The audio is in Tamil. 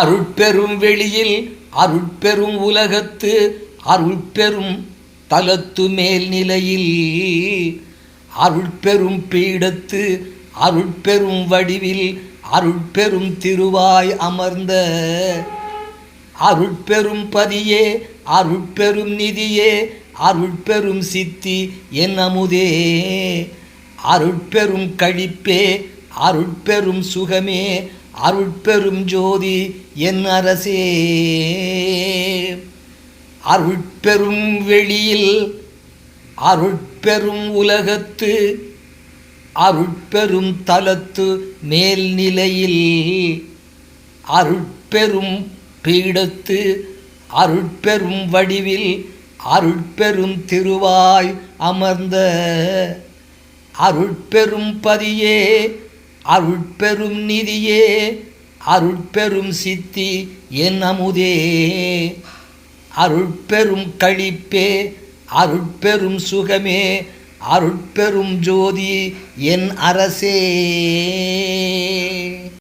அருட்பெரும் வெளியில் அருட்பெரும் உலகத்து அருட்பெரும் தலத்து மேல் நிலையில். அருட்பெரும் பீடத்து அருட்பெரும் வடிவில் அருட்பெரும் திருவாய் அமர்ந்த. அருட்பெரும் பதியே அருட்பெரும் நிதியே அருட்பெரும் சித்தி என் அமுதே. அருட்பெரும் கழிப்பே அருட்பெரும் சுகமே அருட்பெரும் ஜோதி என் அரசே. அருட்பெரும் வெளியில் அருட்பெரும் உலகத்து அருட்பெரும் தலத்து மேல்நிலையில் அருட்பெரும் பீடத்து அருட்பெரும் வடிவில் அருட்பெரும் திருவாய் அமர்ந்த. அருட்பெரும் பதியே அருட்பெரும் நிதியே அருட்பெரும் சித்தி என் அமுதே. அருட்பெரும் கழிப்பே அருட்பெரும் சுகமே அருட்பெரும் ஜோதி என் அரசே.